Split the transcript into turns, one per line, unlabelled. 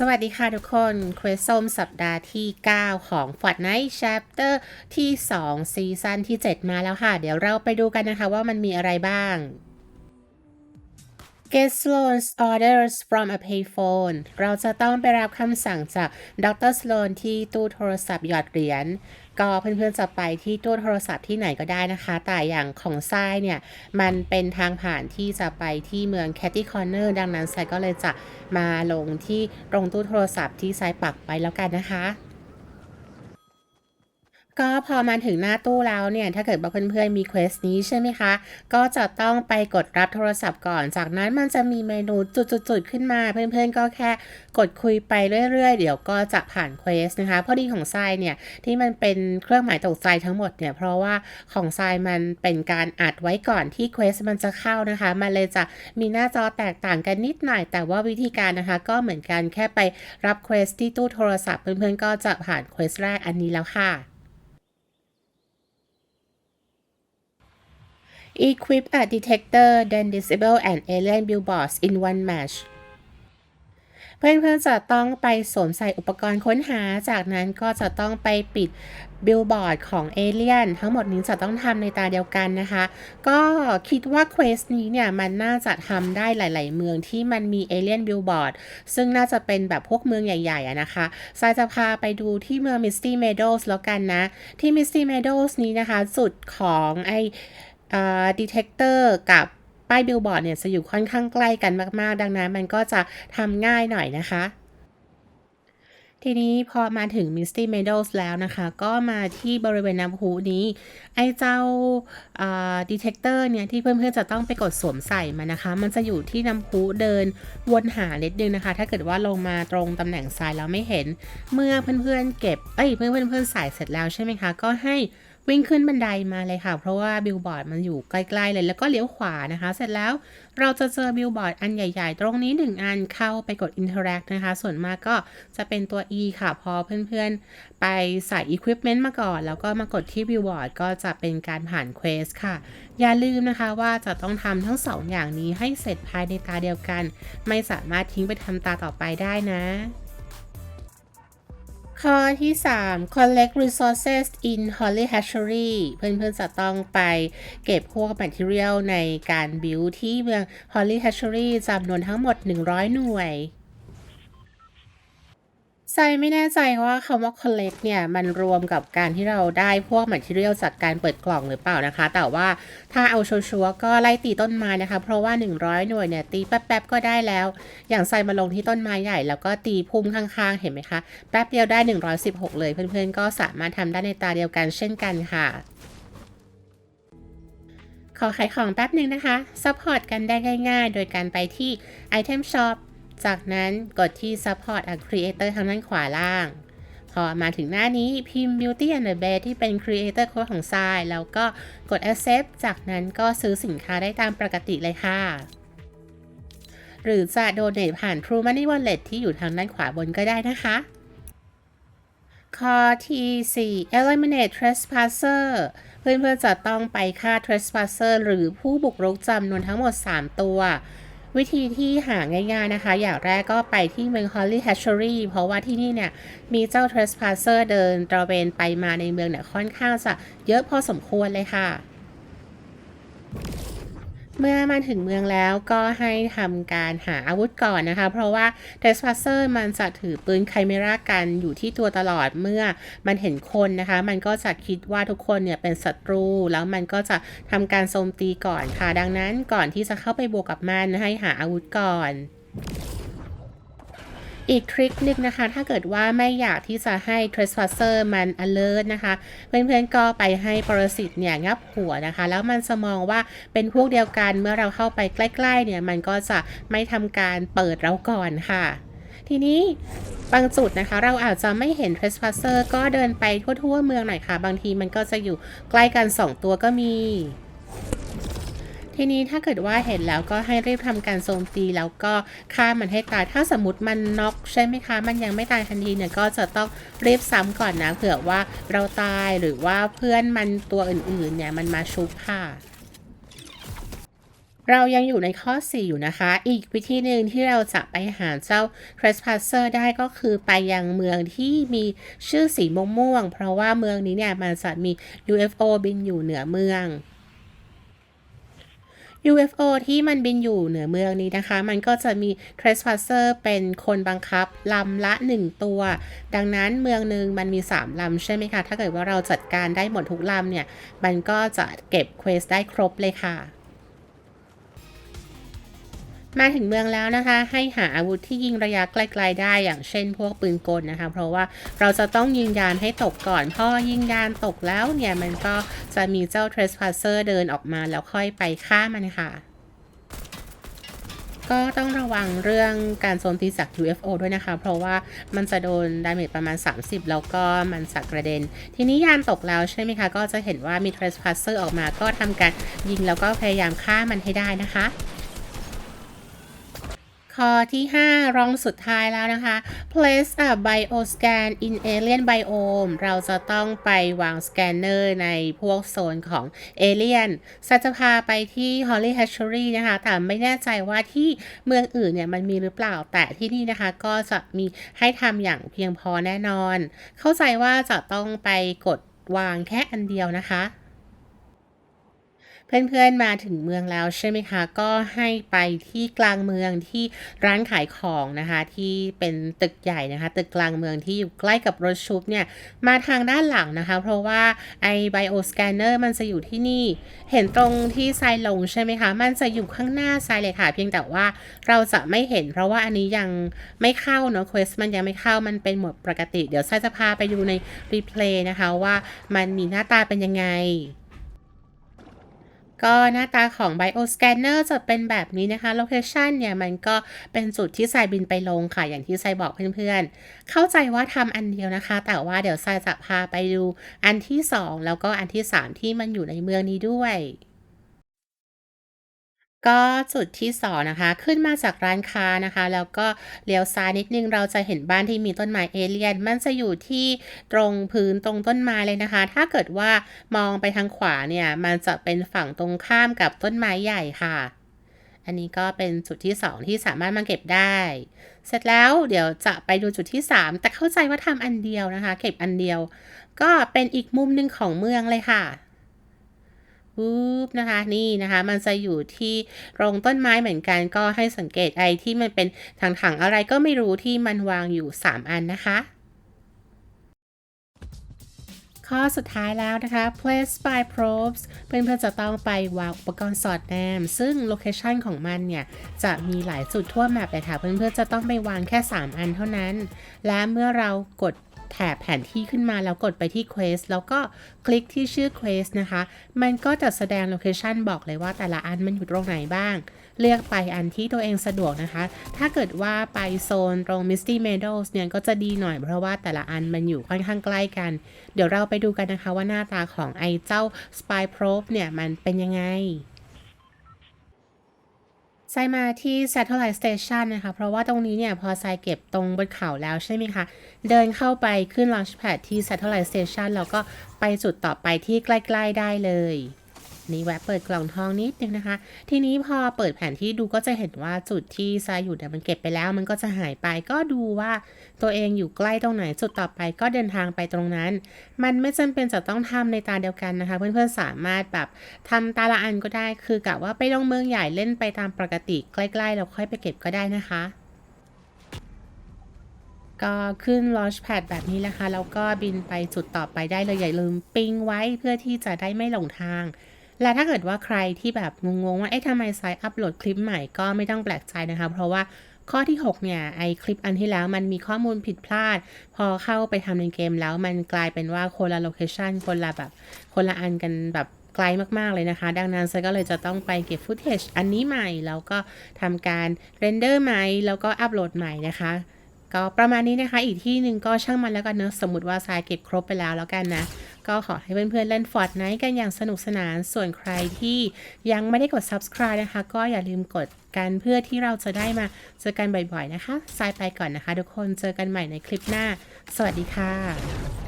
สวัสดีค่ะทุกคนคริสส้มสัปดาห์ที่ 9 ของ Fortnite Chapter ที่ 2 ซีซั่นที่ 7 มาแล้วค่ะ เดี๋ยวเราไปดูกันนะคะว่ามันมีอะไรบ้าง Get Sloan's orders from a payphone เราจะต้องไปรับคำสั่งจากดรสโลนที่ตู้โทรศัพท์หยอดเหรียญก็เพื่อนๆจะไปที่ตู้โทรศัพท์ที่ไหนก็ได้นะคะ แต่อย่างของทรายเนี่ย มันเป็นทางผ่านที่จะไปที่เมือง Catty Corner ดังนั้นทรายก็เลยจะมาลงที่ตรงตู้โทรศัพท์ที่ทรายปักไปแล้วกันนะคะ ก็พอมาถึงหน้าตู้แล้วเนี่ยถ้าเกิดว่าเพื่อนๆมีเควสนี้ใช่ไหมคะ ก็จะต้องไปกดรับโทรศัพท์ก่อน จากนั้นมันจะมีเมนูจุดๆขึ้นมา เพื่อนๆก็แค่กดคุยไปเรื่อยๆ เดี๋ยวก็จะผ่านเควสนะคะพอดีของทรายเนี่ยที่มันเป็นเครื่องหมายตกใจทั้งหมดเนี่ยเพราะว่าของทรายมันเป็นการอัดไว้ก่อนที่เควสมันจะเข้านะคะมันเลยจะมีหน้าจอแตกต่างกันนิดหน่อย แต่ว่าวิธีการนะคะก็เหมือนกันแค่ไปรับเควสที่ตู้โทรศัพท์เพื่อนๆก็จะผ่านเควสแรกอันนี้แล้วค่ะ Equip a detector then disable an alien billboards in one match เพื่อนๆจะต้องไปสวมใส่อุปกรณ์ค้นหา จากนั้นก็จะต้องไปปิดบิลบอร์ดของเอเลียนทั้งหมดนี้จะต้องทำในตาเดียวกันนะคะ ก็คิดว่าเควสนี้เนี่ย มันน่าจะทำได้หลาย ๆ เมืองที่มันมีเอเลียนบิลบอร์ดซึ่งน่าจะเป็นแบบพวกเมืองใหญ่ๆนะคะซายจะพาไปดูที่เมืองมิสตี้เมโดสแล้วกันนะ ที่มิสตี้เมโดสนี้นะคะ จุดของไอ ดีเทคเตอร์กับป้ายบิลบอร์ดเนี่ยจะอยู่ค่อนข้างใกล้กันมาก ๆ ดังนั้นมันก็จะทำง่ายหน่อยนะคะ ทีนี้พอมาถึง Misty Meadows แล้วนะคะ ก็มาที่บริเวณน้ำพุนี้ ไอ้เจ้าดีเทคเตอร์เนี่ยที่เพื่อนๆจะต้องไปกดสวมใส่มานะคะ มันจะอยู่ที่น้ำพุเดินวนหาเล็ดนึงนะคะ ถ้าเกิดว่าลงมาตรงตำแหน่งทรายแล้วไม่เห็น เมื่อเพื่อนๆเก็บ เอ้ยเพื่อนๆเพื่อนๆใส่เสร็จแล้วใช่ไหมคะ ก็ให้ วิ่งขึ้นบันไดมาเลยค่ะ เพราะว่าบิลบอร์ดมันอยู่ใกล้ๆเลยแล้วก็เลี้ยวขวานะคะ เสร็จแล้วเราจะเจอบิลบอร์ดอันใหญ่ ๆ ตรงนี้หนึ่งอันเข้าไปกด Interact นะคะ ส่วนมากก็จะเป็นตัว E ค่ะ พอเพื่อนๆ ไปใส่ Equipment มาก่อน แล้วก็มากดที่บิลบอร์ดก็จะเป็นการผ่านเควสค่ะ อย่าลืมนะคะว่าจะต้องทำทั้งสองอย่างนี้ให้เสร็จภายในตาเดียวกัน ไม่สามารถทิ้งไปทำตาต่อไปได้นะ ข้อที่ 3 collect resources in Holly Hatchery เพื่อนๆจะต้องไปเก็บพวก material ในการ build ที่เมือง Holly Hatchery จำนวนทั้งหมด 100 หน่วย ใจไม่แน่ใจว่าคำว่า collect เนี่ย มันรวมกับการที่เราได้พวก material จากการเปิดกล่องหรือเปล่านะคะ แต่ว่าถ้าเอาชัวร์ก็ไล่ตีต้นไม้นะคะ เพราะว่า 100 หน่วยเนี่ย ตีแป๊บๆก็ได้แล้ว อย่างใส่มาลงที่ต้นไม้ใหญ่ แล้วก็ตีพุ่มข้างๆ เห็นไหมคะ แป๊บเดียวได้ 116 เลยเพื่อนๆ ก็สามารถทำได้ในตาเดียวกันเช่นกันค่ะขอขายของแป๊บหนึ่งนะคะ ซัพพอร์ตกันได้ง่ายๆ โดยการไปที่ Item Shop จากนั้นกดที่ Support a Creator ทางด้านขวาล่าง พอมาถึงหน้านี้พิมพ์ Beauty and the Bear ที่เป็น Creator Code ของทรายแล้วก็กด Accept จากนั้นก็ซื้อสินค้าได้ตามปกติเลยค่ะ หรือจะโดเนทผ่าน True Money Wallet ที่อยู่ทางด้านขวาบนก็ได้นะคะข้อที่ 4 Eliminate Trespasser เพื่อนๆจะต้องไปฆ่า Trespasser หรือผู้บุกรุกจำนวนทั้งหมด 3 ตัว วิธีที่หาง่ายๆนะคะ อย่างแรกก็ไปที่เมือง Holly Hatchery เพราะว่าที่นี่เนี่ย มีเจ้า Trespasser เดินตระเวนไปมาในเมืองเนี่ยค่อนข้างจะเยอะพอสมควรเลยค่ะ เมื่อมาถึงเมืองแล้วก็ให้ทำการหาอาวุธก่อนนะคะ เพราะว่า t r e s p a s s e r มันจะถือปืนไคเมรากันอยู่ที่ตัวตลอดเมื่อมันเห็นคนนะคะ มันก็จะคิดว่าทุกคนเนี่ยเป็นศัตรู แล้วมันก็จะทำการโจมตีก่อนค่ะ ดังนั้นก่อนที่จะเข้าไปบวกกับมันให้หาอาวุธก่อน อีกทริคนึงนะคะ ถ้าเกิดว่าไม่อยากที่จะให้ trespasser มัน alert นะคะ เพื่อนๆก็ไปให้ปรสิตเนี่ยงับหัวนะคะ แล้วมันจะมองว่าเป็นพวกเดียวกันเมื่อเราเข้าไปใกล้ ๆ เนี่ย มันก็จะไม่ทำการเปิดเราก่อนค่ะ ทีนี้บางจุดนะคะเราอาจจะไม่เห็น trespasser ก็เดินไปทั่ว ๆ เมืองหน่อยค่ะ บางทีมันก็จะอยู่ใกล้กัน 2 ตัวก็มี ทีนี้ถ้าเกิดว่าเห็นแล้วก็ให้รีบทำการโจมตีแล้วก็ฆ่ามันให้ตาย ถ้าสมมติมันน็อกใช่ไหมคะ มันยังไม่ตายทันทีเนี่ยก็จะต้องรีบซ้ำก่อนนะเผื่อว่าเราตายหรือว่าเพื่อนมันตัวอื่นๆเนี่ยมันมาชุบค่ะเรายังอยู่ในข้อ 4 อยู่นะคะ อีกวิธีหนึ่งที่เราจะไปหาเจ้า trespasser ได้ก็คือไปยังเมืองที่มีชื่อสีม่วง เพราะว่าเมืองนี้เนี่ยมันจะมี UFO บินอยู่เหนือเมือง UFO ที่มันบินอยู่เหนือเมืองนี้นะคะ มันก็จะมี trespasser เป็นคนบังคับลำละ 1 ตัว ดังนั้นเมืองหนึ่งมันมี 3 ลำใช่ไหมคะ ถ้าเกิดว่าเราจัดการได้หมดทุกลำเนี่ย มันก็จะเก็บเควสได้ครบเลยค่ะ มาถึงเมืองแล้วนะคะ ให้หาอาวุธที่ยิงระยะไกลๆได้อย่างเช่นพวกปืนกลนะคะ เพราะว่าเราจะต้องยิงยานให้ตกก่อนพอยิงยานตกแล้วเนี่ย มันก็จะมีเจ้า trespasser เดินออกมาแล้วค่อยไปฆ่ามันค่ะก็ต้องระวังเรื่องการโจมตีจาก UFO ด้วยนะคะ เพราะว่ามันจะโดนดาเมจประมาณ 30 แล้วก็มันสักกระเด็น ทีนี้ยานตกแล้วใช่ไหมคะ ก็จะเห็นว่ามี trespasser ออกมาก็ทำการยิงแล้วก็พยายามฆ่ามันให้ได้นะคะ ข้อที่ 5 รองสุดท้ายแล้วนะคะ place a bioscan in alien biome เราจะต้องไปวางสแกนเนอร์ในพวกโซนของเอเลียนสัจะพาไปที่ Holly Hatchery นะคะ แต่ไม่แน่ใจว่าที่เมืองอื่นเนี่ยมันมีหรือเปล่า แต่ที่นี่นะคะก็จะมีให้ทำอย่างเพียงพอแน่นอน เข้าใจว่าจะต้องไปกดวางแค่อันเดียวนะคะ เพื่อนๆมาถึงเมืองแล้วใช่ไหมคะ ก็ให้ไปที่กลางเมืองที่ร้านขายของนะคะ ที่เป็นตึกใหญ่นะคะ ตึกกลางเมืองที่อยู่ใกล้กับรถชุบเนี่ยมาทางด้านหลังนะคะ เพราะว่าไอไบโอสแกนเนอร์มันจะอยู่ที่นี่ เห็นตรงที่ทรายลงใช่ไหมคะ มันจะอยู่ข้างหน้าทรายเลยค่ะ เพียงแต่ว่าเราจะไม่เห็น เพราะว่าอันนี้ยังไม่เข้าเนาะเควสมันยังไม่เข้ามันเป็นหมดปกติ เดี๋ยวทรายจะพาไปดูในรีเพลย์นะคะว่ามันมีหน้าตาเป็นยังไง ก็หน้าตาของ Bioscanner จะเป็นแบบนี้นะคะโลเคชันเนี่ยมันก็เป็นจุดที่ทรายบินไปลงค่ะ อย่างที่ทรายบอกเพื่อนๆ เข้าใจว่าทำอันเดียวนะคะ แต่ว่าเดี๋ยวทรายจะพาไปดูอันที่ 2 แล้วก็อันที่ 3 ที่มันอยู่ในเมืองนี้ด้วย ก็จุดที่2นะคะ ขึ้นมาจากร้านค้านะคะ แล้วก็เลี้ยวซ้ายนิดนึงเราจะเห็นบ้านที่มีต้นไม้เอเลียน มันจะอยู่ที่ตรงพื้นตรงต้นไม้เลยนะคะ ถ้าเกิดว่ามองไปทางขวาเนี่ยมันจะเป็นฝั่งตรงข้ามกับต้นไม้ใหญ่ค่ะ อันนี้ก็เป็นจุดที่ 2 ที่สามารถมาเก็บได้ เสร็จแล้วเดี๋ยวจะไปดูจุดที่ 3 แต่เข้าใจว่าทำอันเดียวนะคะ เก็บอันเดียว ก็เป็นอีกมุมหนึ่งของเมืองเลยค่ะ ปุ๊บนะคะนี่นะคะมันจะอยู่ที่โรงต้นไม้เหมือนกันก็ให้สังเกตไอที่มันเป็นถังๆอะไรก็ไม่รู้ที่มันวางอยู่ 3 อันนะคะ ข้อสุดท้ายแล้วนะคะ place by probes เพื่อนๆจะต้องไปวางอุปกรณ์สอดแนม ซึ่งโลเคชันของมันเนี่ย จะมีหลายจุดทั่วแมปเลยค่ะ เพื่อนๆจะต้องไปวางแค่ 3 อันเท่านั้น และเมื่อเรากด แถบแผนที่ขึ้นมาแล้วกดไปที่ Quest แล้วก็คลิกที่ชื่อ Quest นะคะ มันก็จะแสดงโลเคชันบอกเลยว่าแต่ละอันมันอยู่ตรงไหนบ้าง เลือกไปอันที่ตัวเองสะดวกนะคะ ถ้าเกิดว่าไปโซนตรง Misty Meadows เนี่ยก็จะดีหน่อยเพราะว่าแต่ละอันมันอยู่ค่อนข้างใกล้กัน เดี๋ยวเราไปดูกันนะคะว่าหน้าตาของไอ้เจ้า Spy Probe เนี่ยมันเป็นยังไง ไซมาที่ Satellite Station นะคะ เพราะว่าตรงนี้เนี่ย พอไซเก็บตรงบนเขาแล้วใช่ไหมคะ เดินเข้าไปขึ้น Launchpad ที่ Satellite Station แล้วก็ไปจุดต่อไปที่ใกล้ ๆ ได้เลย นี่แวะเปิดกล่องทองนิดนึงนะคะ ทีนี้พอเปิดแผนที่ดูก็จะเห็นว่าจุดที่ทรายอยู่เนี่ยมันเก็บไปแล้ว มันก็จะหายไปก็ดูว่าตัวเองอยู่ใกล้ตรงไหนจุดต่อไปก็เดินทางไปตรงนั้น มันไม่จำเป็นจะต้องทำในตาเดียวกันนะคะ เพื่อนๆสามารถแบบทำตาละอันก็ได้คือกะว่าไปลงเมืองใหญ่เล่นไปตามปกติใกล้ๆแล้วค่อยไปเก็บก็ได้นะคะก็ขึ้น Launchpad แบบนี้นะคะ แล้วก็บินไปจุดต่อไปได้เลย อย่าลืมปิงไว้เพื่อที่จะได้ไม่หลงทาง และถ้าเกิดว่าใครที่แบบงงๆว่าเอ๊ะทำไมไซต์อัปโหลดคลิปใหม่ก็ไม่ต้องแปลกใจนะคะ เพราะว่าข้อที่ 6 เนี่ย ไอคลิปอันที่แล้วมันมีข้อมูลผิดพลาด พอเข้าไปทำในเกมแล้วมันกลายเป็นว่าคนละโลเคชันคนละแบบ คนละอันกันแบบไกลมาก ๆ เลยนะคะ ดังนั้นไซก็เลยจะต้องไปเก็บฟุตเทจอันนี้ใหม่ แล้วก็ทำการเรนเดอร์ใหม่ แล้วก็อัปโหลดใหม่นะคะก็ประมาณนี้นะคะ อีกที่หนึ่งก็ช่างมันแล้วกันเนอะสมมติว่าทรายเก็บครบไปแล้วแล้วกันนะ ก็ขอให้เพื่อนๆเล่นฟอร์ดไนท์กันอย่างสนุกสนาน ส่วนใครที่ยังไม่ได้กด subscribe นะคะ ก็อย่าลืมกดกันเพื่อที่เราจะได้มาเจอกันบ่อยๆนะคะทรายไปก่อนนะคะ ทุกคนเจอกันใหม่ในคลิปหน้า สวัสดีค่ะ